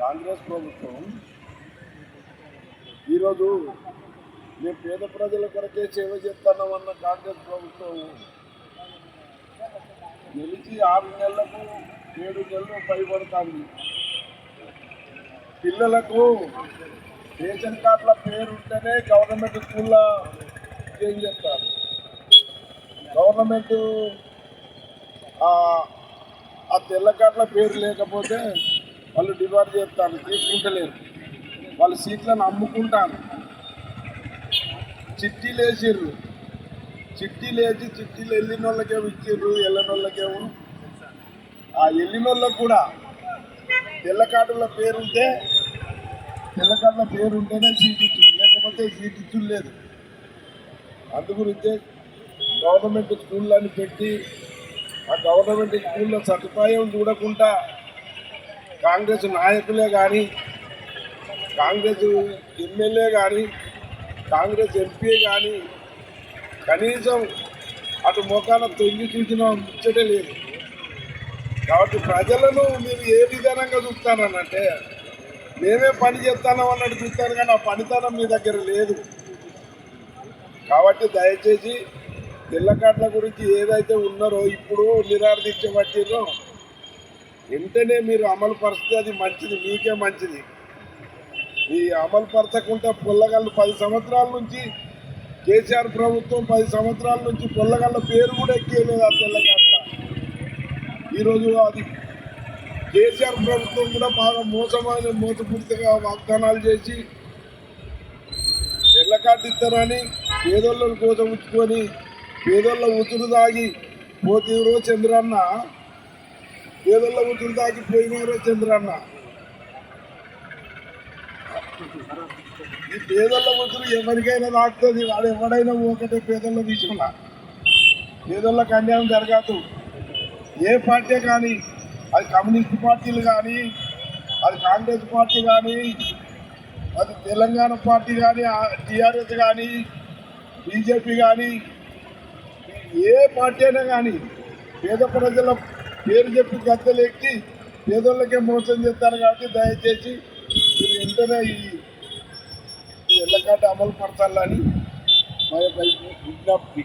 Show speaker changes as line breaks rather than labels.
కాంగ్రెస్ ప్రభుత్వం ఈరోజు మేము పేద ప్రజల కొరకే సేవ చేస్తామన్న కాంగ్రెస్ ప్రభుత్వం గెలిచి ఆరు నెలలకు ఏడు నెలలు పైబడుతుంది పిల్లలకు రేషన్ కార్డుల పేరు ఉంటేనే గవర్నమెంట్ స్కూల్లో ఏం చెప్తారు గవర్నమెంట్ ఆ ఆ తెల్ల కార్డుల పేరు లేకపోతే వాళ్ళు డిమాండ్ చేస్తారు తీసుకుంటలేరు. వాళ్ళ సీట్లను అమ్ముకుంటారు. చిట్టీలు వేసిర్రు చిట్టీలు వేసి చిట్టీలు వెళ్ళిన వాళ్ళకేమో ఇచ్చిర్రు వెళ్ళని వాళ్ళకేమో ఆ వెళ్ళిన వాళ్ళకు కూడా తెల్లకాటుల పేరుంటే పేరు ఉంటే సీట్ ఇచ్చింది. లేకపోతే సీట్ ఇచ్చుడు లేదు. అందు గురించే గవర్నమెంట్ స్కూళ్ళని పెట్టి ఆ గవర్నమెంట్ స్కూల్లో సదుపాయం చూడకుండా కాంగ్రెస్ నాయకులే కానీ కాంగ్రెస్ ఎమ్మెల్యే కానీ కాంగ్రెస్ ఎంపీ కానీ కనీసం అటు మోకాన తొంగి చూసిన ముచ్చటే లేదు. కాబట్టి ప్రజలను మీరు ఏ విధానంగా చూస్తారనంటే మేమే పని చేస్తాను అన్నట్టు చూస్తాను కానీ ఆ పనితనం మీ దగ్గర లేదు. కాబట్టి దయచేసి తెల్లకాట్ల గురించి ఏదైతే ఉన్నారో ఇప్పుడు నిరాదీక్ష వెంటనే మీరు అమలు పరిస్తే అది మంచిది మీకే మంచిది. ఈ అమలు పరచకుండా పొల్లగల్లు పది సంవత్సరాల నుంచి కేసీఆర్ ప్రభుత్వం పది సంవత్సరాల నుంచి పొల్లగళ్ళ పేరు కూడా ఎక్కేయలేదు ఆ తెల్లకాట్ల ఈరోజు అది కేసీఆర్ ప్రభుత్వం కూడా బాగా మోసమైన మోసపూర్తిగా వాగ్దానాలు చేసి తెల్లకాటు ఇస్తారని పేదోళ్ళను కోసం ఉంచుకొని పేదోళ్ళ ఉతురు దాగి పోతీరో చంద్రన్న. పేదోళ్ళ ఉతురు దాకిపోయినారో చంద్రన్న. ఈ పేదోళ్ళ ఉతురు ఎవరికైనా దాకుతుంది వాడు ఎవడైనా ఒకటే పేదల్లో తీసుకున్నా పేదోళ్ళకి అన్యాయం జరగదు. ఏ పార్టీ కానీ అది కమ్యూనిస్ట్ పార్టీలు కానీ అది కాంగ్రెస్ పార్టీ కానీ అది తెలంగాణ పార్టీ కానీ టీఆర్ఎస్ కానీ బీజేపీ కానీ ఏ పార్టీ అయినా కానీ పేద ప్రజల పేరు చెప్పి గద్దలు ఎక్కి పేదోళ్ళకే మోసం చేస్తారు కాబట్టి దయచేసి మీరు వెంటనే ఈ ఎల్లకాట అమలు పరచాలని మా యొక్క విజ్ఞప్తి.